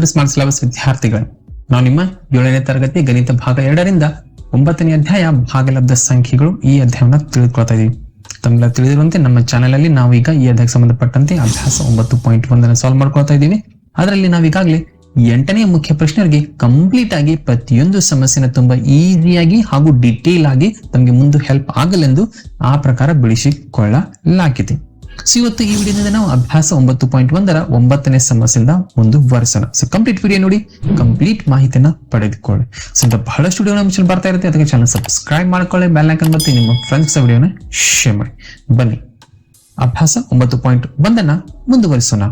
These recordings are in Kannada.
ಸ್ಮಾರ್ಟ್ ಸಿಲೆಬಸ್ ವಿದ್ಯಾರ್ಥಿಗಳೇ. ನಾವು ನಿಮ್ಮ ಏಳನೇ ತರಗತಿ ಗಣಿತ ಭಾಗ ಎರಡರಿಂದ ಒಂಬತ್ತನೇ ಅಧ್ಯಾಯ ಭಾಗಲಬ್ಧ ಸಂಖ್ಯೆಗಳು ಈ ಅಧ್ಯಾಯವನ್ನು ತಿಳಿದುಕೊಳ್ತಾ ಇದೀವಿ. ತಮ್ಮೆಲ್ಲ ತಿಳಿದಿರುವಂತೆ ನಮ್ಮ ಚಾನೆಲ್ ಅಲ್ಲಿ ನಾವು ಈಗ ಈ ಅಧ್ಯಾಯಕ್ಕೆ ಸಂಬಂಧಪಟ್ಟಂತೆ ಅಭ್ಯಾಸ ಒಂಬತ್ತು ಪಾಯಿಂಟ್ ಒಂದನ್ನು ಸಾಲ್ವ್ ಮಾಡ್ಕೊಳ್ತಾ ಇದ್ದೀವಿ ಅದರಲ್ಲಿ ನಾವು ಈಗಾಗಲೇ ಎಂಟನೇ ಮುಖ್ಯ ಪ್ರಶ್ನೆಗೆ ಕಂಪ್ಲೀಟ್ ಆಗಿ ಪ್ರತಿಯೊಂದು ಸಮಸ್ಯೆನ ತುಂಬಾ ಈಸಿಯಾಗಿ ಹಾಗೂ ಡಿಟೇಲ್ ಆಗಿ ತಮಗೆ ಮುಂದೆ ಹೆಲ್ಪ್ ಆಗಲೆಂದು ಆ ಪ್ರಕಾರ ಬಿಡಿಸಿಕೊಳ್ಳಲಾಗಿದೆ. ಸೊ ಇವತ್ತು ಈ ವಿಡಿಯೋದಿಂದ ನಾವು ಅಭ್ಯಾಸ ಒಂಬತ್ತು ಪಾಯಿಂಟ್ ಒಂದರ ಒಂಬತ್ತನೇ ಸಮಸ್ಯೆಯಿಂದ ಮುಂದುವರಿಸೋಣ ಸೊ ಕಂಪ್ಲೀಟ್ ವಿಡಿಯೋ ನೋಡಿ ಕಂಪ್ಲೀಟ್ ಮಾಹಿತಿಯನ್ನ ಪಡೆದುಕೊಳ್ಳಿ. ಸೊ ಇಂಥ ಬಹಳಷ್ಟು ವಿಡಿಯೋ ನಮ್ಮ ಬರ್ತಾ ಇರುತ್ತೆ. ಅದಕ್ಕೆ ಚಾನಲ್ ಸಬ್ಸ್ಕ್ರೈಬ್ ಮಾಡ್ಕೊಳ್ಳಿ ಬೆಲ್ ಐಕನ್ ಮತ್ತೆ ನಿಮ್ಮ ಫ್ರೆಂಡ್ಸ್ ವಿಡಿಯೋನ ಶೇರ್ ಮಾಡಿ. ಬನ್ನಿ. ಅಭ್ಯಾಸ ಒಂಬತ್ತು ಪಾಯಿಂಟ್ ಒಂದನ್ನ ಮುಂದುವರಿಸೋಣ.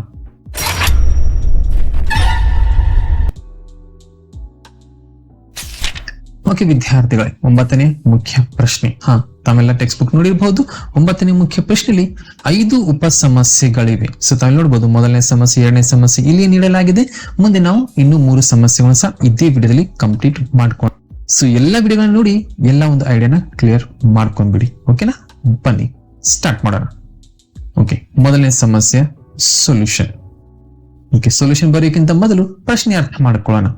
ಓಕೆ ವಿದ್ಯಾರ್ಥಿಗಳೇ, ಒಂಬತ್ತನೇ ಮುಖ್ಯ ಪ್ರಶ್ನೆ. ಹಾ ತಾವೆಲ್ಲ ಟೆಕ್ಸ್ಟ್ ಬುಕ್ ನೋಡಿರಬಹುದು. ಒಂಬತ್ತನೇ ಮುಖ್ಯ ಪ್ರಶ್ನೆಯಲ್ಲಿ ಐದು ಉಪ ಸಮಸ್ಯೆಗಳಿವೆ ಸೊ ತಾವು ನೋಡಬಹುದು ಮೊದಲನೇ ಸಮಸ್ಯೆ, ಎರಡನೇ ಸಮಸ್ಯೆ ಇಲ್ಲಿ ನೀಡಲಾಗಿದೆ. ಮುಂದೆ ನಾವು ಇನ್ನು ಮೂರು ಸಮಸ್ಯೆಗಳನ್ನು ಸಹ ಇದೇ ವಿಡಿಯೋದಲ್ಲಿ ಕಂಪ್ಲೀಟ್ ಮಾಡ್ಕೊಂಡು ಸೊ ಎಲ್ಲ ವಿಡಿಯೋಗಳನ್ನ ನೋಡಿ ಎಲ್ಲ ಒಂದು ಐಡಿಯಾನ ಕ್ಲಿಯರ್ ಮಾಡ್ಕೊಂಡ್ಬಿಡಿ. ಓಕೆನಾ ಬನ್ನಿ ಸ್ಟಾರ್ಟ್ ಮಾಡೋಣ. ಓಕೆ ಮೊದಲನೇ ಸಮಸ್ಯೆ ಸೊಲ್ಯೂಷನ್ ಓಕೆ ಸೊಲ್ಯೂಷನ್ ಬರೆಯೋಕ್ಕಿಂತ ಮೊದಲು ಪ್ರಶ್ನೆ ಅರ್ಥ ಮಾಡ್ಕೊಳ್ಳೋಣ.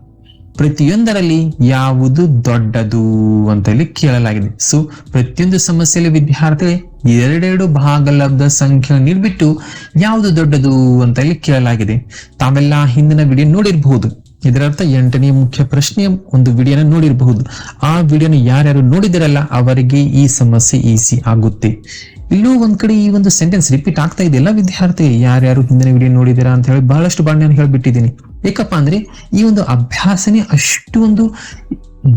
ಪ್ರತಿಯೊಂದರಲ್ಲಿ ಯಾವುದು ದೊಡ್ಡದು ಅಂತ ಹೇಳಿ ಕೇಳಲಾಗಿದೆ. ಸೊ ಪ್ರತಿಯೊಂದು ಸಮಸ್ಯೆಯಲ್ಲಿ ವಿದ್ಯಾರ್ಥಿ ಎರಡೆರಡು ಭಾಗಲಬ್ಧ ಸಂಖ್ಯೆ ನೀಡ್ಬಿಟ್ಟು ಯಾವುದು ದೊಡ್ಡದು ಅಂತ ಹೇಳಿ ಕೇಳಲಾಗಿದೆ. ತಾವೆಲ್ಲ ಹಿಂದಿನ ವಿಡಿಯೋ ನೋಡಿರಬಹುದು. ಇದರರ್ಥ ಎಂಟನೇ ಮುಖ್ಯ ಪ್ರಶ್ನೆಯ ಒಂದು ವಿಡಿಯೋನ ನೋಡಿರಬಹುದು. ಆ ವಿಡಿಯೋನ ಯಾರ್ಯಾರು ನೋಡಿದಿರಲ್ಲ ಅವರಿಗೆ ಈ ಸಮಸ್ಯೆ ಈಸಿ ಆಗುತ್ತೆ. ಇಲ್ಲೂ ಒಂದ್ ಕಡೆ ಈ ಒಂದು ಸೆಂಟೆನ್ಸ್ ರಿಪೀಟ್ ಆಗ್ತಾ ಇದೆಯಲ್ಲ ವಿದ್ಯಾರ್ಥಿ ಯಾರ್ಯಾರು ಹಿಂದಿನ ವಿಡಿಯೋ ನೋಡಿದಿರಾ ಅಂತ ಹೇಳಿ ಬಹಳಷ್ಟು ಬಾಣ್ಯನ ಹೇಳ್ಬಿಟ್ಟಿದ್ದೀನಿ. ಏಕಪ್ಪ ಅಂದ್ರೆ ಈ ಒಂದು ಅಭ್ಯಾಸನೇ ಅಷ್ಟು ಒಂದು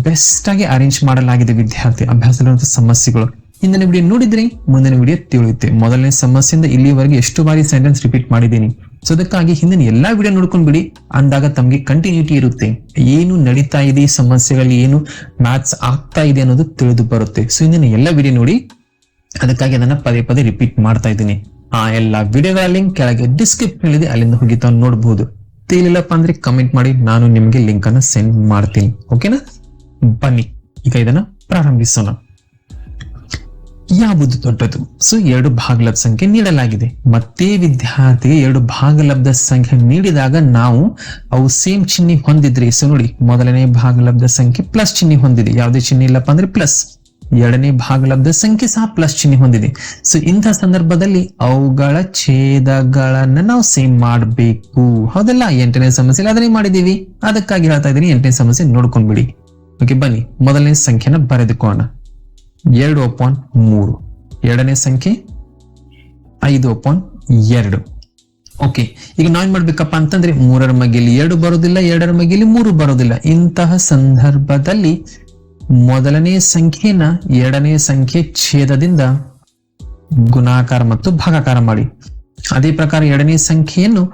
ಬೆಸ್ಟ್ ಆಗಿ ಅರೇಂಜ್ ಮಾಡಲಾಗಿದೆ ವಿದ್ಯಾರ್ಥಿ. ಅಭ್ಯಾಸದಲ್ಲಿರುವಂತಹ ಸಮಸ್ಯೆಗಳು. ಹಿಂದಿನ ವಿಡಿಯೋ ನೋಡಿದ್ರೆ ಮುಂದಿನ ವಿಡಿಯೋ ತಿಳಿಯುತ್ತೆ. ಮೊದಲನೇ ಸಮಸ್ಯೆಯಿಂದ ಇಲ್ಲಿವರೆಗೆ ಎಷ್ಟು ಬಾರಿ ಸೆಂಟೆನ್ಸ್ ರಿಪೀಟ್ ಮಾಡಿದ್ದೀನಿ. ಸೊ ಅದಕ್ಕಾಗಿ ಹಿಂದಿನ ಎಲ್ಲಾ ವಿಡಿಯೋ ನೋಡ್ಕೊಂಡ್ಬಿಡಿ. ಅಂದಾಗ ತಮಗೆ ಕಂಟಿನ್ಯೂಟಿ ಇರುತ್ತೆ. ಏನು ನಡೀತಾ ಇದೆ ಸಮಸ್ಯೆಗಳಲ್ಲಿ, ಏನು ಮ್ಯಾಥ್ಸ್ ಆಗ್ತಾ ಇದೆ ಅನ್ನೋದು ತಿಳಿದು ಬರುತ್ತೆ. ಸೊ ಹಿಂದಿನ ಎಲ್ಲಾ ವಿಡಿಯೋ ನೋಡಿ. ಅದಕ್ಕಾಗಿ ಅದನ್ನ ಪದೇ ಪದೇ ರಿಪೀಟ್ ಮಾಡ್ತಾ ಇದ್ದೀನಿ. ಆ ಎಲ್ಲಾ ವಿಡಿಯೋಗಳ ಲಿಂಕ್ ಕೆಳಗೆ ಡಿಸ್ಕ್ರಿಪ್ಷನ್ ಇದೆ, ಅಲ್ಲಿಂದ ಹೋಗಿ ತಾವು ನೋಡಬಹುದು ತಿಳಿಲಪ್ಪ ಅಂದ್ರೆ ಕಮೆಂಟ್ ಮಾಡಿ, ನಾನು ನಿಮಗೆ ಲಿಂಕ್ ಅನ್ನ ಸೆಂಡ್ ಮಾಡ್ತೀನಿ. ಓಕೆನಾ ಬನ್ನಿ, ಈಗ ಇದನ್ನ ಪ್ರಾರಂಭಿಸೋಣ. ಯಾವುದು ದೊಡ್ಡದು? ಸೊ, ಎರಡು ಭಾಗಲಬ್ಧ ಸಂಖ್ಯೆ ನೀಡಲಾಗಿದೆ. ಮತ್ತೆ ವಿದ್ಯಾರ್ಥಿಗೆ ಎರಡು ಭಾಗಲಬ್ಧ ಸಂಖ್ಯೆ ನೀಡಿದಾಗ ನಾವು ಅವು ಸೇಮ್ ಚಿಹ್ನೆ ಹೊಂದಿದ್ರೆ, ಸೊ ನೋಡಿ, ಮೊದಲನೇ ಭಾಗಲಬ್ಧ ಸಂಖ್ಯೆ ಪ್ಲಸ್ ಚಿಹ್ನೆ ಹೊಂದಿದೆ. ಯಾವುದೇ ಚಿಹ್ನೆ ಇಲ್ಲಪ್ಪ ಅಂದ್ರೆ ಪ್ಲಸ್ ಎರಡನೇ ಭಾಗಲಬ್ಧ ಸಂಖ್ಯೆ ಸಹ ಪ್ಲಸ್ ಚಿಹ್ನೆ ಹೊಂದಿದೆ. ಸೊ ಇಂಥ ಸಂದರ್ಭದಲ್ಲಿ ಅವುಗಳ ಛೇದಗಳನ್ನ ನಾವು ಸೇಮ್ ಮಾಡಬೇಕು. ಹೌದಲ್ಲ? ಎಂಟನೇ ಸಮಸ್ಯೆ ಅದನ್ನೇ ಮಾಡಿದೀವಿ ಅದಕ್ಕಾಗಿ ಹೇಳ್ತಾ ಇದ್ದೀನಿ, ಎಂಟನೇ ಸಮಸ್ಯೆ ನೋಡ್ಕೊಂಡ್ಬಿಡಿ. ಓಕೆ ಬನ್ನಿ. ಮೊದಲನೇ ಸಂಖ್ಯೆನ ಬರೆದುಕೋಣ ಎರಡು ಅಪಾನ್ ಮೂರು. ಎರಡನೇ ಸಂಖ್ಯೆ ಐದು ಅಪಾನ್ ಎರಡು. ಓಕೆ ಈಗ ನಾವೇನ್ ಮಾಡ್ಬೇಕಪ್ಪ ಅಂತಂದ್ರೆ ಮೂರರ ಮಗಿಲಿ ಎರಡು ಬರೋದಿಲ್ಲ ಎರಡರ ಮಗಿಲಿ ಮೂರು ಬರೋದಿಲ್ಲ ಇಂತಹ ಸಂದರ್ಭದಲ್ಲಿ ಮೊದಲನೇ ಸಂಖ್ಯೆನ ಎರಡನೇ ಸಂಖ್ಯೆ ಛೇದದಿಂದ ಗುಣಾಕಾರ ಮತ್ತು ಭಾಗಾಕಾರ ಮಾಡಿ. ಅದೇ ಪ್ರಕಾರ ಎರಡನೇ ಸಂಖ್ಯೆಯನ್ನು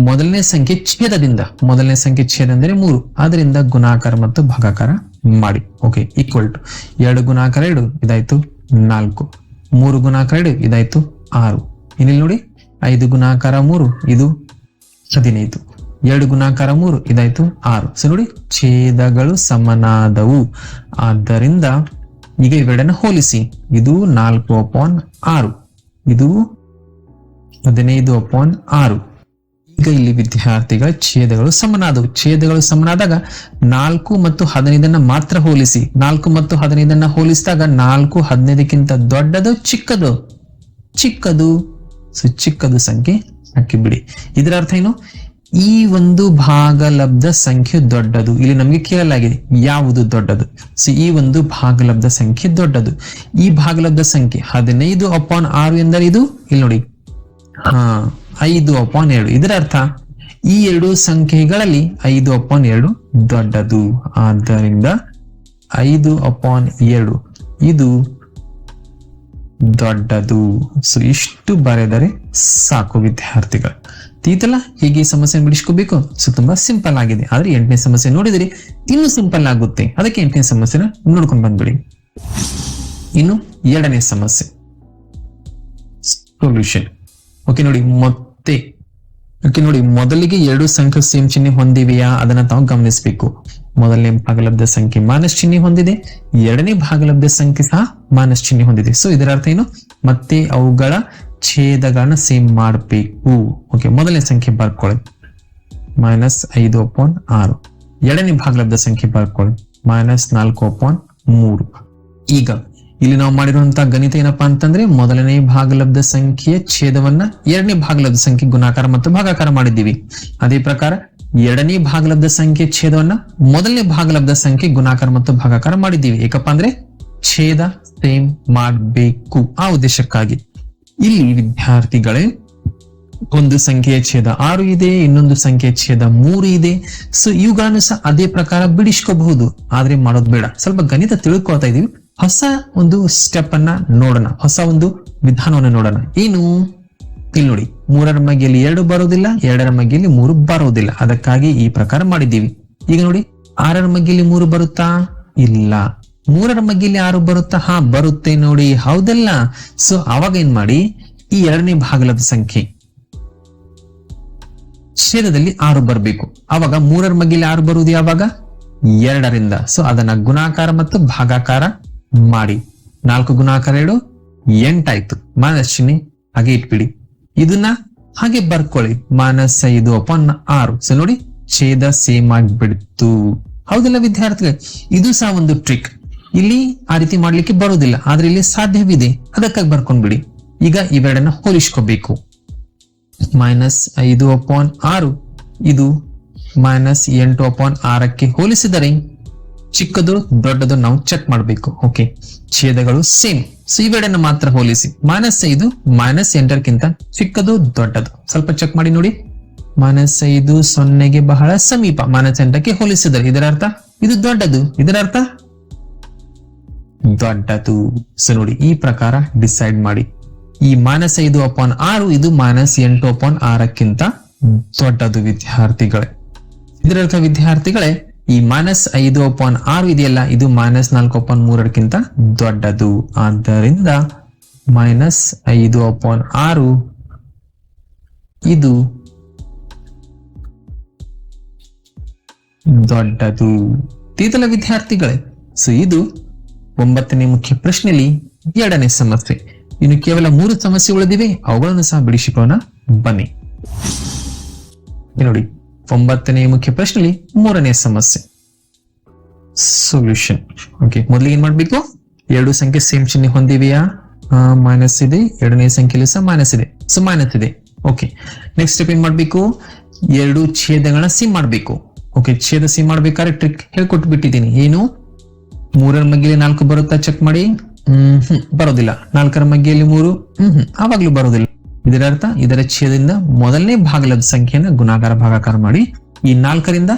ಮೊದಲನೇ ಸಂಖ್ಯೆ ಛೇದದಿಂದ, ಮೊದಲನೇ ಸಂಖ್ಯೆ ಛೇದ ಅಂದ್ರೆ ಮೂರು. ಅದರಿಂದ ಗುಣಾಕಾರ ಮತ್ತು ಭಾಗಾಕಾರ ಮಾಡಿ. ಓಕೆ ಈಕ್ವಲ್ ಟು ಎರಡು ಗುಣಾಕಾರ ಎರಡು, ಇದಾಯ್ತು ನಾಲ್ಕು. ಮೂರು ಗುಣಾಕಾರ ಎರಡು, ಇದಾಯ್ತು ಆರು. ಇನ್ನಿಲ್ಲಿ ನೋಡಿ, ಐದು ಗುಣಾಕಾರ ಮೂರು, ಇದು ಹದಿನೈದು. ಎರಡು ಗುಣಾಕಾರ ಮೂರು, ಇದಾಯ್ತು ಆರು. ಸೊ ನೋಡಿ, ಛೇದಗಳು ಸಮನಾದವು. ಆದ್ದರಿಂದ ಈಗ ಇವೆರಡನ್ನ ಹೋಲಿಸಿ. ಇದು ನಾಲ್ಕು ಅಪಾನ್ ಆರು. ಇದು ಹದಿನೈದು ಅಪಾನ್ ಆರು. ಈಗ ಇಲ್ಲಿ ವಿದ್ಯಾರ್ಥಿಗಳ ಛೇದಗಳು ಸಮನಾದವು. ಛೇದಗಳು ಸಮನಾದಾಗ ನಾಲ್ಕು ಮತ್ತು ಹದಿನೈದನ್ನ ಮಾತ್ರ ಹೋಲಿಸಿ. ನಾಲ್ಕು ಮತ್ತು ಹದಿನೈದನ್ನ ಹೋಲಿಸಿದಾಗ ನಾಲ್ಕು ಹದಿನೈದಕ್ಕಿಂತ ದೊಡ್ಡದು, ಚಿಕ್ಕದು? ಚಿಕ್ಕದು. ಸೊ ಚಿಕ್ಕದು ಸಂಖ್ಯೆ ಹಾಕಿಬಿಡಿ. ಇದರ ಅರ್ಥ ಏನು? ಈ ಒಂದು ಭಾಗಲಬ್ಧ ಸಂಖ್ಯೆ ದೊಡ್ಡದು. ಇಲ್ಲಿ ನಮಗೆ ಕೇಳಲಾಗಿದೆ ಯಾವುದು ದೊಡ್ಡದು. ಸೊ ಈ ಒಂದು ಭಾಗಲಬ್ಧ ಸಂಖ್ಯೆ ದೊಡ್ಡದು. ಈ ಭಾಗಲಬ್ಧ ಸಂಖ್ಯೆ ಹದಿನೈದು ಅಪಾನ್ ಆರು ಎಂದರೆ ಇದು? ಇಲ್ಲಿ ನೋಡಿ. ಹಾ. ಐದು ಅಪಾನ್ ಎರಡು. ಇದರ ಅರ್ಥ ಈ ಎರಡು ಸಂಖ್ಯೆಗಳಲ್ಲಿ ಐದು ಅಪಾನ್ ಎರಡು ದೊಡ್ಡದು. ಆದ್ದರಿಂದ ಐದು ಅಪಾನ್ ಎರಡು ಇದು ದೊಡ್ಡದು. ಸೊ ಇಷ್ಟು ಬರೆದರೆ ಸಾಕು ವಿದ್ಯಾರ್ಥಿಗಳು. ತೀತಲ್ಲ ಹೀಗೆ ಈ ಸಮಸ್ಯೆ ಬಿಡಿಸ್ಕೋಬೇಕು ಸೊ ತುಂಬಾ ಸಿಂಪಲ್ ಆಗಿದೆ. ಆದ್ರೆ ಎಂಟನೇ ಸಮಸ್ಯೆ ನೋಡಿದ್ರೆ, ಇನ್ನು ಸಿಂಪಲ್ ಆಗುತ್ತೆ. ಅದಕ್ಕೆ ಎಂಟನೇ ಸಮಸ್ಯೆನ ನೋಡ್ಕೊಂಡು ಬಂದ್ಬಿಡಿ. ಇನ್ನು ಎರಡನೇ ಸಮಸ್ಯೆ. ಸೊಲ್ಯೂಷನ್ ಓಕೆ ನೋಡಿ, ಮತ್ತೆ. ಓಕೆ ನೋಡಿ, ಮೊದಲಿಗೆ ಎರಡು ಸಂಖ್ಯೆ ಸೇಮ್ ಚಿಹ್ನೆ ಹೊಂದಿವೆಯಾ? ಅದನ್ನ ತಾವು ಗಮನಿಸಬೇಕು. ಮೊದಲನೇ ಭಾಗಲಬ್ಧ ಸಂಖ್ಯೆ ಮಾನಸ್ ಚಿಹ್ನೆ ಹೊಂದಿದೆ. ಎರಡನೇ ಭಾಗಲಬ್ಧ ಸಂಖ್ಯೆ ಸಹ ಮಾನಸ್ ಚಿಹ್ನೆ ಹೊಂದಿದೆ. ಸೊ ಇದರ ಅರ್ಥ ಏನು? ಮತ್ತೆ ಅವುಗಳ ಛೇದಗಳನ್ನ ಸೇಮ್ ಮಾಡಬೇಕು ಓಕೆ ಮೊದಲನೇ ಸಂಖ್ಯೆ ಬರ್ಕೊಳ್ಳಿ. ಮೈನಸ್ ಐದು ಅಪಾನ್ ಆರು. ಎರಡನೇ ಭಾಗಲಬ್ಧ ಸಂಖ್ಯೆ ಬರ್ಕೊಳ್ಳಿ. ಮೈನಸ್ ನಾಲ್ಕು ಅಪಾನ್ ಮೂರು. ಈಗ, ಇಲ್ಲಿ ನಾವು ಮಾಡಿರುವಂತಹ ಗಣಿತ ಏನಪ್ಪಾ ಅಂತಂದ್ರೆ, ಮೊದಲನೇ ಭಾಗಲಬ್ಧ ಸಂಖ್ಯೆಯ ಛೇದವನ್ನ ಎರಡನೇ ಭಾಗಲಬ್ಧ ಸಂಖ್ಯೆ ಗುಣಾಕಾರ ಮತ್ತು ಭಾಗಾಕಾರ ಮಾಡಿದ್ದೀವಿ. ಅದೇ ಪ್ರಕಾರ, ಎರಡನೇ ಭಾಗಲಬ್ಧ ಸಂಖ್ಯೆ ಛೇದವನ್ನ ಮೊದಲನೇ ಭಾಗಲಬ್ಧ ಸಂಖ್ಯೆ ಗುಣಾಕಾರ ಮತ್ತು ಭಾಗಾಕಾರ ಮಾಡಿದ್ದೀವಿ. ಏಕಪ್ಪ ಅಂದ್ರೆ, ಛೇದ ಸೇಮ್ ಮಾಡಬೇಕು ಆ ಉದ್ದೇಶಕ್ಕಾಗಿ. ಇಲ್ಲಿ ವಿದ್ಯಾರ್ಥಿಗಳೇ, ಒಂದು ಸಂಖ್ಯೆ ಛೇದ ಆರು ಇದೆ, ಇನ್ನೊಂದು ಸಂಖ್ಯೆ ಛೇದ ಮೂರು ಇದೆ. ಸೊ ಇವುಗಳನ್ನು ಸಹ ಅದೇ ಪ್ರಕಾರ ಬಿಡಿಸ್ಕೋಬಹುದು. ಆದ್ರೆ ಮಾಡೋದು ಬೇಡ. ಸ್ವಲ್ಪ ಗಣಿತ ತಿಳ್ಕೊಳ್ತಾ ಇದೀವಿ ಹೊಸ ಒಂದು ಸ್ಟೆಪ್ ಅನ್ನ ನೋಡೋಣ. ಹೊಸ ಒಂದು ವಿಧಾನವನ್ನು ನೋಡೋಣ. ಏನು? ಇಲ್ಲಿ ನೋಡಿ. ಮೂರರ ಮಗೆಯಲ್ಲಿ ಎರಡು ಬರೋದಿಲ್ಲ ಎರಡರ ಮಗಿಯಲ್ಲಿ ಮೂರು ಬರೋದಿಲ್ಲ ಅದಕ್ಕಾಗಿ ಈ ಪ್ರಕಾರ ಮಾಡಿದ್ದೀವಿ. ಈಗ ನೋಡಿ. ಆರರ ಮಗಿಯಲ್ಲಿ ಮೂರು ಬರುತ್ತಾ? ಇಲ್ಲ. ಮೂರರ ಮಗ್ಗಿಲಿ ಆರು ಬರುತ್ತಾ? ಹಾ, ಬರುತ್ತೆ ನೋಡಿ. ಹೌದಲ್ಲ? ಸೊ ಅವಾಗ ಏನ್ ಮಾಡಿ? ಈ ಎರಡನೇ ಭಾಗಲದ ಸಂಖ್ಯೆ. ಛೇದದಲ್ಲಿ ಆರು ಬರಬೇಕು. ಅವಾಗ ಮೂರರ ಮಗ್ಗಿಲಿ ಆರು ಬರುವುದು ಯಾವಾಗ? ಎರಡರಿಂದ. ಸೊ ಅದನ್ನ ಗುಣಾಕಾರ ಮತ್ತು ಭಾಗಾಕಾರ ಮಾಡಿ. ನಾಲ್ಕು ಗುಣಾಕಾರ ಎರಡು ಎಂಟಾಯ್ತು. ಮಾನಸ್ ಹಾಗೆ ಇಟ್ಬಿಡಿ. ಇದನ್ನ ಹಾಗೆ ಬರ್ಕೊಳ್ಳಿ. ಮಾನಸ ಐದು ಅಪಾನ್ ಆರು. ಸೊ ನೋಡಿ, ಛೇದ ಸೇಮ್ ಆಗ್ಬಿಡ್ತು. ಹೌದಿಲ್ಲ ವಿದ್ಯಾರ್ಥಿಗಳು? ಇದು ಸಹ ಒಂದು ಟ್ರಿಕ್ ಇಲ್ಲಿ ಆ ರೀತಿ ಮಾಡ್ಲಿಕ್ಕೆ ಬರೋದಿಲ್ಲ ಆದ್ರೆ ಇಲ್ಲಿ ಸಾಧ್ಯವಿದೆ. ಅದಕ್ಕಾಗಿ ಬರ್ಕೊಂಡ್ಬಿಡಿ. ಈಗ ಇವೆರಡನ್ನ ಹೋಲಿಸ್ಕೋಬೇಕು. ಮೈನಸ್ ಐದು ಅಪಾನ್ ಆರು. ಇದು ಮೈನಸ್ ಎಂಟು ಅಪಾನ್ ಆರಕ್ಕೆ ಹೋಲಿಸಿದರೆ ಚಿಕ್ಕದು ದೊಡ್ಡದು ನಾವು ಚೆಕ್ ಮಾಡಬೇಕು. ಓಕೆ ಛೇದಗಳು ಸೇಮ್ ಸೊ ಇವೆರಡನ್ನ ಮಾತ್ರ ಹೋಲಿಸಿ. ಮೈನಸ್ ಐದು ಮೈನಸ್ ಎಂಟರ್ಕಿಂತ ಚಿಕ್ಕದು ದೊಡ್ಡದು. ಸ್ವಲ್ಪ ಚೆಕ್ ಮಾಡಿ ನೋಡಿ. ಮೈನಸ್ ಐದು ಸೊನ್ನೆಗೆ ಬಹಳ ಸಮೀಪ. ಮೈನಸ್ ಎಂಟಕ್ಕೆ ಹೋಲಿಸಿದರೆ ಇದರ ಅರ್ಥ ಇದು ದೊಡ್ಡದು. ಇದರ ಅರ್ಥ ದೊಡ್ಡದು. ಸೊ ನೋಡಿ, ಈ ಪ್ರಕಾರ ಡಿಸೈಡ್ ಮಾಡಿ. ಈ ಮೈನಸ್ ಐದು ಅಪಾನ್ ಆರು, ಇದು ಮೈನಸ್ ಎಂಟು ಅಪಾನ್ ಆರಕ್ಕಿಂತ ದೊಡ್ಡದು ವಿದ್ಯಾರ್ಥಿಗಳೇ. ಇದರರ್ಥ ವಿದ್ಯಾರ್ಥಿಗಳೇ, ಈ ಮೈನಸ್ ಐದು ಅಪಾನ್ ಆರು ಇದೆಯಲ್ಲ, ಇದು ಮೈನಸ್ ನಾಲ್ಕು ಅಪಾನ್ ಮೂರಕ್ಕಿಂತ ದೊಡ್ಡದು. ಆದ್ದರಿಂದ ಮೈನಸ್ ಐದು ಅಪಾನ್ ಆರು, ಇದು ದೊಡ್ಡದು. ತೀತಲ ವಿದ್ಯಾರ್ಥಿಗಳೇ ಸೊ ಇದು ಒಂಬತ್ತನೇ ಮುಖ್ಯ ಪ್ರಶ್ನೆಯಲ್ಲಿ ಎರಡನೇ ಸಮಸ್ಯೆ. ಇನ್ನು ಕೇವಲ ಮೂರು ಸಮಸ್ಯೆ ಉಳಿದಿವೆ, ಅವುಗಳನ್ನು ಸಹ ಬಿಡಿಸಿಕೊಳ್ಳೋಣ ಬನ್ನಿ. ನೋಡಿ, ಒಂಬತ್ತನೇ ಮುಖ್ಯ ಪ್ರಶ್ನೆಯಲ್ಲಿ ಮೂರನೇ ಸಮಸ್ಯೆ. ಸೊಲ್ಯೂಷನ್ ಓಕೆ ಮೊದಲಿಗೆ ಏನ್ ಮಾಡ್ಬೇಕು? ಎರಡು ಸಂಖ್ಯೆ ಸೇಮ್ ಚಿಹ್ನೆ ಹೊಂದಿವೆಯಾ? ಮೈನಸ್ ಇದೆ. ಎರಡನೇ ಸಂಖ್ಯೆಯಲ್ಲಿ ಸಹ ಮೈನಸ್ ಇದೆ. ಸೊ ಮೈನಸ್ ಇದೆ. ಓಕೆ ನೆಕ್ಸ್ಟ್ ಸ್ಟೆಪ್ ಏನ್ ಮಾಡ್ಬೇಕು? ಎರಡು ಛೇದಗಳನ್ನ ಸಿಮ್ ಮಾಡ್ಬೇಕು. ಓಕೆ ಛೇದ ಸಿಮ್ ಮಾಡ್ಬೇಕಾದ್ರೆ ಟ್ರಿಕ್ ಹೇಳ್ಕೊಟ್ಟು ಬಿಟ್ಟಿದ್ದೀನಿ ಏನು? ಮೂರರ ಮಗ್ಗಿಲಿ ನಾಲ್ಕು ಬರುತ್ತಾ? ಚೆಕ್ ಮಾಡಿ. ಹ್ಮ್ ಬರೋದಿಲ್ಲ ನಾಲ್ಕರ ಮಗ್ಗಿಯಲ್ಲಿ ಮೂರು. ಹ್ಮ್ ಆವಾಗ್ಲೂ ಬರೋದಿಲ್ಲ ಇದರ ಅರ್ಥ, ಇದರ ಛೇದದಿಂದ ಮೊದಲನೇ ಭಾಗಲದ ಸಂಖ್ಯೆಯನ್ನ ಗುಣಾಕಾರ, ಭಾಗಾಕಾರ ಮಾಡಿ, ಈ ನಾಲ್ಕರಿಂದ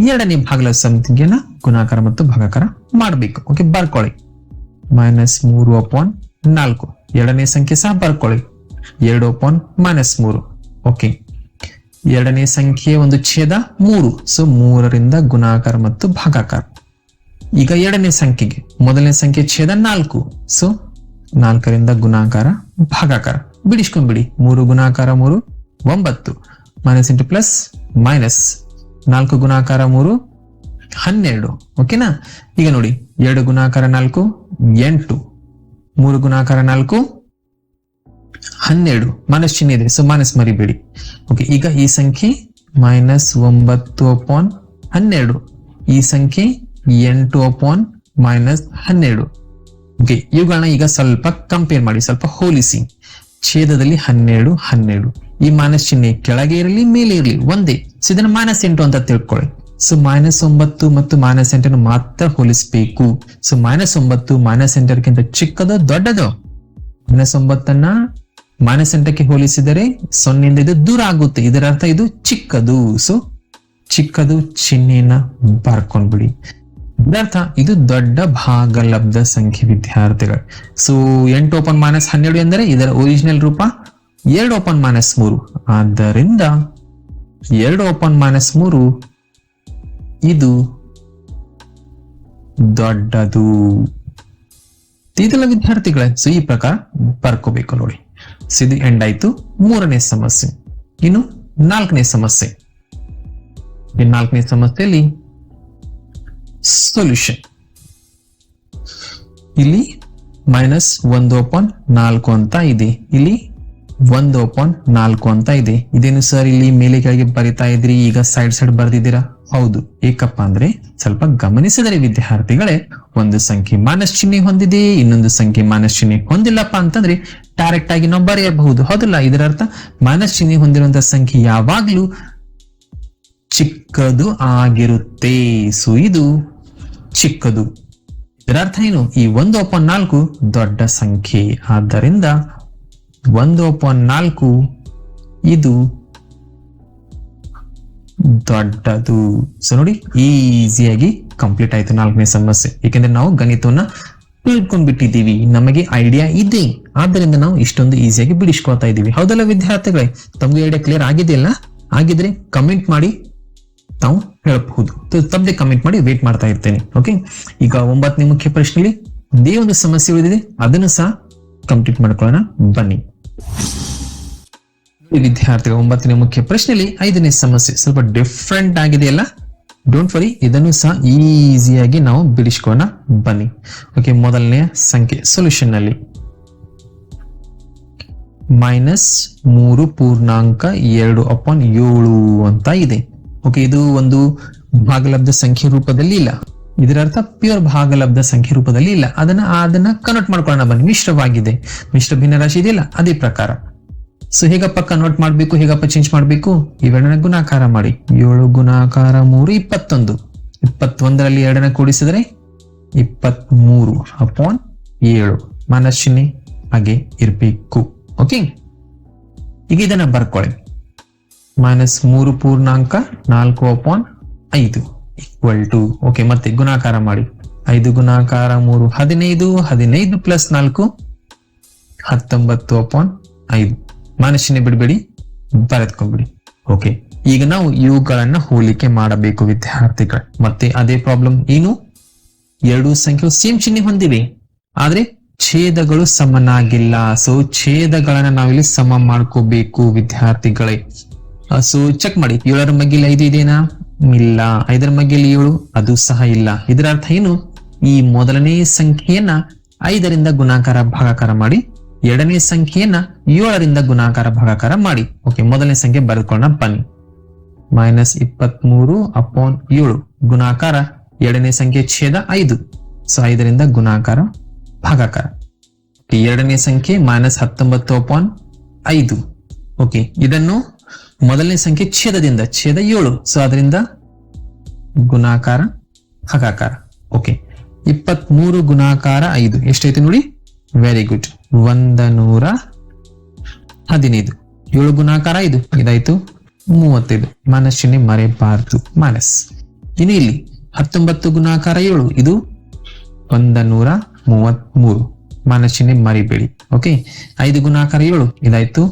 ಎರಡನೇ ಭಾಗಲದ ಸಂಖ್ಯೆಯನ್ನ ಗುಣಾಕಾರ ಮತ್ತು ಭಾಗಾಕಾರ ಮಾಡಬೇಕು. ಓಕೆ ಬರ್ಕೊಳ್ಳಿ. ಮೈನಸ್ ಮೂರು ಅಪಾನ್ ನಾಲ್ಕು. ಎರಡನೇ ಸಂಖ್ಯೆ ಸಹ ಬರ್ಕೊಳ್ಳಿ. ಎರಡು ಅಪಾನ್ ಮೈನಸ್ ಮೂರು. ಓಕೆ ಎರಡನೇ ಸಂಖ್ಯೆ ಒಂದು ಛೇದ ಮೂರು. ಸೊ ಮೂರರಿಂದ ಗುಣಾಕಾರ ಮತ್ತು ಭಾಗಾಕಾರ. ಈಗ ಎರಡನೇ ಸಂಖ್ಯೆಗೆ. ಮೊದಲನೇ ಸಂಖ್ಯೆ ಛೇದ ನಾಲ್ಕು. ಸೊ ನಾಲ್ಕರಿಂದ ಗುಣಾಕಾರ ಭಾಗಾಕಾರ. ಬಿಡಿಸ್ಕೊಂಡ್ಬಿಡಿ ಮೂರು ಗುಣಾಕಾರ ಮೂರು, ಒಂಬತ್ತು. ಮೈನಸ್ ಇಂಟು ಪ್ಲಸ್ ಮೈನಸ್ ನಾಲ್ಕು ಗುಣಾಕಾರ ಮೂರು, ಹನ್ನೆರಡು. ಓಕೆನಾ ಈಗ ನೋಡಿ. ಎರಡು ಗುಣಾಕಾರ ನಾಲ್ಕು, ಎಂಟು. ಮೂರು ಗುಣಾಕಾರ ನಾಲ್ಕು, ಹನ್ನೆರಡು. ಮೈನಸ್ ಚಿಹ್ನೆ ಇದೆ. ಸೊ ಮೈನಸ್ ಮರಿಬೇಡಿ. ಓಕೆ ಈಗ ಈ ಸಂಖ್ಯೆ ಮೈನಸ್ ಒಂಬತ್ತು ಅಪಾನ್ ಹನ್ನೆರಡು. ಈ ಸಂಖ್ಯೆ ಎಂಟು ಅಪಾನ್ ಮೈನಸ್ ಹನ್ನೆರಡು. ಓಕೆ ಇವುಗಳನ್ನ ಈಗ ಸ್ವಲ್ಪ ಕಂಪೇರ್ ಮಾಡಿ, ಸ್ವಲ್ಪ ಹೋಲಿಸಿ. ಛೇದದಲ್ಲಿ ಹನ್ನೆರಡು ಹನ್ನೆರಡು. ಈ ಮೈನಸ್ ಚಿಹ್ನೆ ಕೆಳಗೆ ಇರಲಿ, ಮೇಲೆ ಇರಲಿ, ಒಂದೇ. ಸೊ ಇದನ್ನ ಮೈನಸ್ ಎಂಟು ಅಂತ ತಿಳ್ಕೊಳ್ಳಿ. ಸೊ ಮೈನಸ್ ಒಂಬತ್ತು ಮತ್ತು ಮೈನಸ್ ಎಂಟನ್ನು ಮಾತ್ರ ಹೋಲಿಸಬೇಕು. ಸೊ ಮೈನಸ್ ಒಂಬತ್ತು ಮೈನಸ್ ಎಂಟರ್ಗಿಂತ ಚಿಕ್ಕದೋ, ದೊಡ್ಡದೋ. ಮೈನಸ್ ಒಂಬತ್ತನ್ನ ಮೈನಸ್ ಎಂಟಕ್ಕೆ ಹೋಲಿಸಿದರೆ ಸೊನ್ನೆಯಿಂದ ಇದು ದೂರ ಆಗುತ್ತೆ. ಇದರ ಅರ್ಥ ಇದು ಚಿಕ್ಕದು. ಸೊ ಚಿಕ್ಕದು ಚಿಹ್ನೆಯನ್ನ ಬರ್ಕೊಂಡ್ಬಿಡಿ. ಇದರ್ಥ ಇದು ದೊಡ್ಡ ಭಾಗಲಬ್ಧ ಸಂಖ್ಯೆ ವಿದ್ಯಾರ್ಥಿಗಳು. ಸೊ ಎಂಟು ಓಪನ್ ಮೈನಸ್ ಹನ್ನೆರಡು ಎಂದರೆ ಇದರ ಒರಿಜಿನಲ್ ರೂಪ ಎರಡು ಓಪನ್ ಮೈನಸ್ ಮೂರು. ಆದ್ದರಿಂದ ಎರಡು ಓಪನ್ ಮೈನಸ್ ಮೂರು ಇದು ದೊಡ್ಡದು. ಇದೆಲ್ಲ ವಿದ್ಯಾರ್ಥಿಗಳೇ ಸೊ ಈ ಪ್ರಕಾರ ಬರ್ಕೋಬೇಕು ನೋಡಿ. ಸೊ ಇದು ಎಂಡ್ ಆಯ್ತು. ಮೂರನೇ ಸಮಸ್ಯೆ. ಇನ್ನು ನಾಲ್ಕನೇ ಸಮಸ್ಯೆ. ಈ ನಾಲ್ಕನೇ ಸಮಸ್ಯೆಯಲ್ಲಿ ಸೊಲ್ಯೂಷನ್ ಇಲ್ಲಿ ಮೈನಸ್ ಒಂದು ಪಾಯಿಂಟ್ ನಾಲ್ಕು ಅಂತ ಇದೆ. ಇಲ್ಲಿ ಒಂದು ಪಾಯಿಂಟ್ ನಾಲ್ಕು ಅಂತ ಇದೆ. ಇದೇನು ಸರ್ ಇಲ್ಲಿ ಮೇಲೆ ಕೆಳಗೆ ಬರಿತಾ ಇದ್ರಿ, ಈಗ ಸೈಡ್ ಸೈಡ್ ಬರ್ದಿದ್ದೀರಾ? ಹೌದು. ಏಕಪ್ಪ ಅಂದ್ರೆ ಸ್ವಲ್ಪ ಗಮನಿಸಿದರೆ ವಿದ್ಯಾರ್ಥಿಗಳೇ, ಒಂದು ಸಂಖ್ಯೆ ಮೈನಸ್ ಚಿಹ್ನೆ ಹೊಂದಿದೆ, ಇನ್ನೊಂದು ಸಂಖ್ಯೆ ಮೈನಸ್ ಚಿಹ್ನೆ ಹೊಂದಿಲ್ಲಪ್ಪ ಅಂತಂದ್ರೆ ಡೈರೆಕ್ಟ್ ಆಗಿ ನಾವು ಬರೆಯಬಹುದು. ಹೌದಲ್ಲ? ಇದರ ಅರ್ಥ ಮೈನಸ್ ಚಿಹ್ನೆ ಹೊಂದಿರುವಂತಹ ಸಂಖ್ಯೆ ಯಾವಾಗ್ಲೂ ಚಿಕ್ಕದು ಆಗಿರುತ್ತೆ. ಸೊ ಇದು ಚಿಕ್ಕದು. ಇದರರ್ಥ ಏನು? ಈ ಒಂದು ಅಪಾನ್ ನಾಲ್ಕು ದೊಡ್ಡ ಸಂಖ್ಯೆ. ಆದ್ದರಿಂದ ಒಂದು ಅಪಾನ್ ನಾಲ್ಕು ಇದು ದೊಡ್ಡದು. ಸೊ ನೋಡಿ, ಈಸಿಯಾಗಿ ಕಂಪ್ಲೀಟ್ ಆಯ್ತು ನಾಲ್ಕನೇ ಸಮಸ್ಯೆ. ಏಕೆಂದ್ರೆ ನಾವು ಗಣಿತವನ್ನ ತಿಳ್ಕೊಂಡ್ಬಿಟ್ಟಿದ್ದೀವಿ. ನಮಗೆ ಐಡಿಯಾ ಇದೆ. ಆದ್ದರಿಂದ ನಾವು ಇಷ್ಟೊಂದು ಈಸಿಯಾಗಿ ಬಿಡಿಸ್ಕೊಳ್ತಾ ಇದ್ದೀವಿ. ಹೌದಲ್ಲ ವಿದ್ಯಾರ್ಥಿಗಳೇ? ತಮಗೆ ಐಡಿಯಾ ಕ್ಲಿಯರ್ ಆಗಿದೆಯಲ್ಲ? ಆಗಿದ್ರೆ ಕಮೆಂಟ್ ಮಾಡಿ. ನಾವು ಹೇಳಬಹುದು. ತಪ್ಪದೆ ಕಮೆಂಟ್ ಮಾಡಿ ವೇಟ್ ಮಾಡ್ತಾ ಇರ್ತೇನೆ. ಓಕೆ ಈಗ ಒಂಬತ್ತನೇ ಮುಖ್ಯ ಪ್ರಶ್ನೆಯಲ್ಲಿ ಇದೇ ಒಂದು ಸಮಸ್ಯೆ ಉಳಿದಿದೆ. ಅದನ್ನು ಸಹ ಕಂಪ್ಲೀಟ್ ಮಾಡ್ಕೊಳ್ಳೋಣ. ಬನ್ನಿ. ವಿದ್ಯಾರ್ಥಿಗಳು, ಒಂಬತ್ತನೇ ಮುಖ್ಯ ಪ್ರಶ್ನೆಯಲ್ಲಿ ಐದನೇ ಸಮಸ್ಯೆ. ಸ್ವಲ್ಪ ಡಿಫ್ರೆಂಟ್ ಆಗಿದೆಯಲ್ಲ ಡೋಂಟ್ ವರಿ ಇದನ್ನು ಸಹ ಈಸಿಯಾಗಿ ನಾವು ಬಿಡಿಸ್ಕೊಳ್ಳೋಣ. ಬನ್ನಿ. ಓಕೆ ಮೊದಲನೆಯ ಸಂಖ್ಯೆ ಸೊಲ್ಯೂಷನ್ನಲ್ಲಿ. ಮೈನಸ್ ಮೂರು ಪೂರ್ಣಾಂಕ ಎರಡು ಅಪಾನ್ ಏಳು ಅಂತ ಇದೆ. ಓಕೆ, ಇದು ಒಂದು ಭಾಗಲಬ್ಧ ಸಂಖ್ಯೆ ರೂಪದಲ್ಲಿ ಇಲ್ಲ. ಇದರ ಅರ್ಥ ಪ್ಯೂರ್ ಭಾಗಲಬ್ಧ ಸಂಖ್ಯೆ ರೂಪದಲ್ಲಿ ಇಲ್ಲ. ಅದನ್ನ ಅದನ್ನ ಕನ್ವರ್ಟ್ ಮಾಡ್ಕೊಳ್ಳೋಣ ಬನ್ನಿ. ಮಿಶ್ರವಾಗಿದೆ. ಮಿಶ್ರ ಭಿನ್ನ ರಾಶಿ ಇದೆಯಲ್ಲ, ಅದೇ ಪ್ರಕಾರ. ಸೊ ಹೇಗಪ್ಪ ಕನ್ವರ್ಟ್ ಮಾಡ್ಬೇಕು? ಹೇಗಪ್ಪ ಚೇಂಜ್ ಮಾಡ್ಬೇಕು? ಇವೆರಡನ ಗುಣಾಕಾರ ಮಾಡಿ. ಏಳು ಗುಣಾಕಾರ ಮೂರು, ಇಪ್ಪತ್ತೊಂದು. ಇಪ್ಪತ್ತೊಂದರಲ್ಲಿ ಎರಡನ ಕೂಡಿಸಿದ್ರೆ ಇಪ್ಪತ್ತ್ ಮೂರು ಅಪಾನ್ ಏಳು. ಮನಸ್ಸಿನೇ ಹಾಗೆ ಇರ್ಬೇಕು. ಓಕೆ ಈಗ ಇದನ್ನ ಬರ್ಕೊಳ್ಳಿ. ಮೈನಸ್ ಮೂರು ಪೂರ್ಣಾಂಕ ನಾಲ್ಕು ಅಪಾನ್ ಐದು ಈಕ್ವಲ್ ಟು ಓಕೆ ಮತ್ತೆ ಗುಣಾಕಾರ ಮಾಡಿ. ಐದು ಗುಣಾಕಾರ ಮೂರು, ಹದಿನೈದು ಹದಿನೈದು ಪ್ಲಸ್ ನಾಲ್ಕು, ಹತ್ತೊಂಬತ್ತು ಅಪಾನ್ ಐದು. ಮನಸ್ಸಿನ ಬಿಡಬೇಡಿ ಬರೆದ್ಕೊಂಡ್ಬಿಡಿ ಓಕೆ ಈಗ ನಾವು ಇವುಗಳನ್ನ ಹೋಲಿಕೆ ಮಾಡಬೇಕು ವಿದ್ಯಾರ್ಥಿಗಳು. ಮತ್ತೆ ಅದೇ ಪ್ರಾಬ್ಲಮ್ ಏನು? ಎರಡು ಸಂಖ್ಯೆ ಸೇಮ್ ಚಿಹ್ನೆ ಹೊಂದಿವೆ. ಆದ್ರೆ ಛೇದಗಳು ಸಮನಾಗಿಲ್ಲ. ಸೊ ಛೇದಗಳನ್ನ ನಾವಿಲ್ಲಿ ಸಮ ಮಾಡ್ಕೋಬೇಕು ವಿದ್ಯಾರ್ಥಿಗಳೇ. ಸೊ ಚೆಕ್ ಮಾಡಿ. ಏಳರ ಮಗ್ಗಿಲ್ ಐದು ಇದೇನಾ? ಇಲ್ಲ. ಐದರ ಮಗ್ಗಿಲ್ ಏಳು, ಅದು ಸಹ ಇಲ್ಲ. ಇದರ ಅರ್ಥ ಏನು? ಈ ಮೊದಲನೇ ಸಂಖ್ಯೆಯನ್ನ ಐದರಿಂದ ಗುಣಾಕಾರ, ಭಾಗಾಕಾರ ಮಾಡಿ, ಎರಡನೇ ಸಂಖ್ಯೆಯನ್ನ ಏಳರಿಂದ ಗುಣಾಕಾರ, ಭಾಗಾಕಾರ ಮಾಡಿ. ಓಕೆ ಮೊದಲನೇ ಸಂಖ್ಯೆ ಬರೆದುಕೊಳ್ಳೋಣ, ಬನ್ನಿ. ಮೈನಸ್ ಇಪ್ಪತ್ಮೂರು ಅಪಾನ್ ಏಳು, ಗುಣಾಕಾರ, ಎರಡನೇ ಸಂಖ್ಯೆ ಛೇದ ಐದು. ಸೊ ಐದರಿಂದ ಗುಣಾಕಾರ, ಭಾಗಾಕಾರ. ಎರಡನೇ ಸಂಖ್ಯೆ ಮೈನಸ್ ಹತ್ತೊಂಬತ್ತು ಅಪಾನ್ ಐದು. ಓಕೆ ಇದನ್ನು ಮೊದಲನೇ ಸಂಖ್ಯೆ ಛೇದದಿಂದ, ಛೇದ ಏಳು. ಸೊ ಅದರಿಂದ ಗುಣಾಕಾರ ಭಾಗಾಕಾರ ಓಕೆ ಇಪ್ಪತ್ಮೂರು ಗುಣಾಕಾರ ಐದು. ಎಷ್ಟೈತೆ ನೋಡಿ? ವೆರಿ ಗುಡ್ ಒಂದ ನೂರ ಹದಿನೈದು. ಏಳು ಗುಣಾಕಾರ ಐದು. ಇದಾಯ್ತು? ಮೂವತ್ತೈದು. ಮನಸ್ಸಿನ ಮರೆಬಾರ್ದು. ಮನಸ್. ಇನ್ನು ಇಲ್ಲಿ ಹತ್ತೊಂಬತ್ತು ಗುಣಾಕಾರ ಏಳು. ಇದು ಒಂದ ನೂರ ಮೂವತ್ತ್ ಮೂರು ಮನಸ್ ಚಿಹ್ನೆ ಮರಿಬೇಡಿ. ಓಕೆ ಐದು ಗುಣಾಕಾರ ಏಳು. ಇದಾಯ್ತು?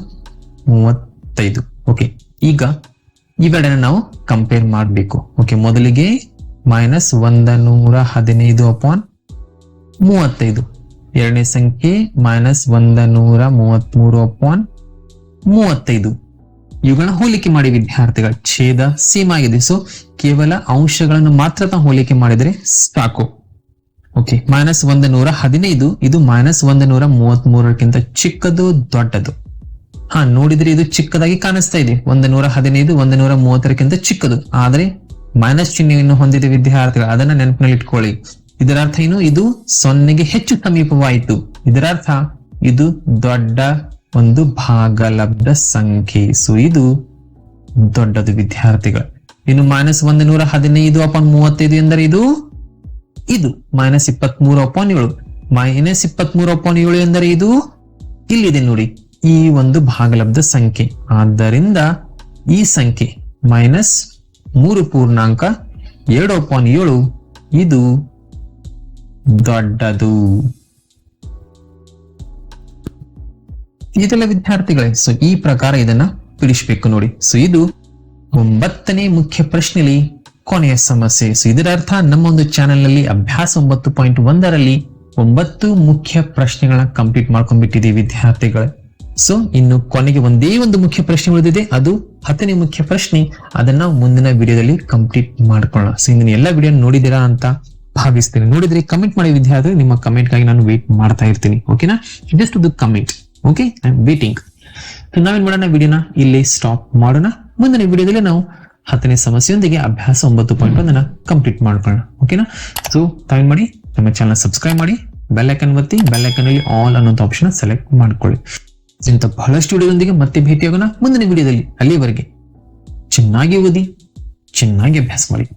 ಮೂವತ್ತೈದು. ಓಕೆ ಈಗ ಇವೆರಡನ್ನ ನಾವು ಕಂಪೇರ್ ಮಾಡಬೇಕು. ಓಕೆ ಮೊದಲಿಗೆ ಮೈನಸ್ ಒಂದ ನೂರ ಹದಿನೈದು ಅಪಾನ್ ಮೂವತ್ತೈದು. ಎರಡನೇ ಸಂಖ್ಯೆ ಮೈನಸ್ ಒಂದ ನೂರ ಮೂವತ್ಮೂರು ಅಪಾನ್ ಮೂವತ್ತೈದು. ಇವುಗಳನ್ನ ಹೋಲಿಕೆ ಮಾಡಿ ವಿದ್ಯಾರ್ಥಿಗಳ ಛೇದ ಸೇಮ್ ಆಗಿದೆ. ಸೊ ಕೇವಲ ಅಂಶಗಳನ್ನು ಮಾತ್ರ ತಾವು ಹೋಲಿಕೆ ಮಾಡಿದರೆ ಸಾಕು. ಓಕೆ ಮೈನಸ್ ಒಂದ ನೂರ ಹದಿನೈದು, ಇದು ಮೈನಸ್ ಒಂದ ನೂರ ಮೂವತ್ತ್ ಮೂರಕ್ಕಿಂತ ಚಿಕ್ಕದು, ದೊಡ್ಡದು. ಹಾ, ನೋಡಿದ್ರೆ ಇದು ಚಿಕ್ಕದಾಗಿ ಕಾಣಿಸ್ತಾ ಇದೆ. ಒಂದು ನೂರ ಹದಿನೈದು, ಒಂದು ನೂರ ಮೂವತ್ತರಕ್ಕಿಂತ ಚಿಕ್ಕದು. ಆದರೆ ಮೈನಸ್ ಚಿಹ್ನೆಯನ್ನು ಹೊಂದಿದ ವಿದ್ಯಾರ್ಥಿಗಳು, ಅದನ್ನ ನೆನಪಿನಲ್ಲಿ ಇಟ್ಕೊಳ್ಳಿ. ಇದರ ಅರ್ಥ ಏನು? ಇದು ಸೊನ್ನೆಗೆ ಹೆಚ್ಚು ಸಮೀಪವಾಯಿತು. ಇದರ ಅರ್ಥ ಇದು ದೊಡ್ಡ ಒಂದು ಭಾಗಲಬ್ಧ ಸಂಖ್ಯೆ. ಸೊ ಇದು ದೊಡ್ಡದು ವಿದ್ಯಾರ್ಥಿಗಳು. ಇನ್ನು ಮೈನಸ್ ಒಂದು ನೂರ ಹದಿನೈದು ಅಪಾನ್ ಮೂವತ್ತೈದು ಎಂದರೆ ಇದು? ಇದು ಮೈನಸ್ ಇಪ್ಪತ್ತ್ ಮೂರು ಅಪಾನ್ ಏಳು. ಮೈನಸ್ ಇಪ್ಪತ್ತ್ ಮೂರು ಅಪಾನ್ ಏಳು ಎಂದರೆ ಇದು? ಇಲ್ಲಿದೆ ನೋಡಿ. ಈ ಒಂದು ಭಾಗಲಬ್ಧ ಸಂಖ್ಯೆ. ಆದ್ದರಿಂದ ಈ ಸಂಖ್ಯೆ ಮೈನಸ್ ಮೂರು ಪೂರ್ಣಾಂಕ ಎರಡು ಪಾಯಿಂಟ್ ಏಳು ಇದು ದೊಡ್ಡದು. ಇದೆಲ್ಲ ವಿದ್ಯಾರ್ಥಿಗಳೇ, ಸೊ ಈ ಪ್ರಕಾರ ಇದನ್ನ ಬಿಡಿಸ್ಬೇಕು ನೋಡಿ. ಸೊ ಇದು ಒಂಬತ್ತನೇ ಮುಖ್ಯ ಪ್ರಶ್ನೆಯಲ್ಲಿ ಕೊನೆಯ ಸಮಸ್ಯೆ. ಸೊ ಇದರ ಅರ್ಥ ನಮ್ಮ ಒಂದು ಚಾನೆಲ್ನಲ್ಲಿ ಅಭ್ಯಾಸ ಒಂಬತ್ತು ಪಾಯಿಂಟ್ ಒಂದರಲ್ಲಿ ಒಂಬತ್ತು ಮುಖ್ಯ ಪ್ರಶ್ನೆಗಳನ್ನ ಕಂಪ್ಲೀಟ್ ಮಾಡ್ಕೊಂಡ್ಬಿಟ್ಟಿದ್ದೀವಿ ವಿದ್ಯಾರ್ಥಿಗಳೇ. ಸೊ ಇನ್ನು ಕೊನೆಗೆ ಒಂದೇ ಒಂದು ಮುಖ್ಯ ಪ್ರಶ್ನೆ ಉಳಿದಿದೆ. ಅದು ಹತ್ತನೇ ಮುಖ್ಯ ಪ್ರಶ್ನೆ. ಅದನ್ನ ಮುಂದಿನ ವಿಡಿಯೋದಲ್ಲಿ ಕಂಪ್ಲೀಟ್ ಮಾಡ್ಕೊಳ್ಳೋಣ. ಸೊ ಇಂದಿನ ಎಲ್ಲ ವಿಡಿಯೋ ನೋಡಿದಿರಾ ಅಂತ ಭಾವಿಸ್ತೇನೆ. ನೋಡಿದ್ರೆ ಕಮೆಂಟ್ ಮಾಡಿ ವಿದ್ಯಾರ್ಥಿ ನಿಮ್ಮ ಕಮೆಂಟ್ಗಾಗಿ ನಾನು ವೇಟ್ ಮಾಡ್ತಾ ಇರ್ತೀನಿ. ಓಕೆನಾ just do comment okay I am waiting so ನಾವೇನ್ ಮಾಡೋಣ ವಿಡಿಯೋನ? ಇಲ್ಲಿ ಸ್ಟಾಪ್ ಮಾಡೋಣ. ಮುಂದಿನ ವಿಡಿಯೋದಲ್ಲಿ ನಾವು ಹತ್ತನೇ ಸಮಸ್ಯೆಯೊಂದಿಗೆ ಅಭ್ಯಾಸ ಒಂಬತ್ತು ಪಾಯಿಂಟ್ ಒಂದನ್ನ ಕಂಪ್ಲೀಟ್ ಮಾಡ್ಕೊಳ್ಳೋಣ. ಓಕೆನಾ ಸೊ ತಾವೇನ್ ಮಾಡಿ, ನಮ್ಮ ಚಾನಲ್ ಸಬ್ಸ್ಕ್ರೈಬ್ ಮಾಡಿ ಬೆಲ್ ಐಕನ್ ಒತ್ತಿ ಬೆಲ್ ಐಕನ್ ಅಲ್ಲಿ ಆಲ್ ಅನ್ನೋಂಥ ಆಪ್ಷನ್ ಸೆಲೆಕ್ಟ್ ಮಾಡ್ಕೊಳ್ಳಿ. ಇಂಥ ಬಹಳಷ್ಟು ವಿಡಿಯೋದೊಂದಿಗೆ ಮತ್ತೆ ಭೇಟಿಯಾಗೋಣ ಮುಂದಿನ ವಿಡಿಯೋದಲ್ಲಿ. ಅಲ್ಲಿಯವರೆಗೆ ಚೆನ್ನಾಗಿ ಓದಿ ಚೆನ್ನಾಗಿ ಅಭ್ಯಾಸ ಮಾಡಿ.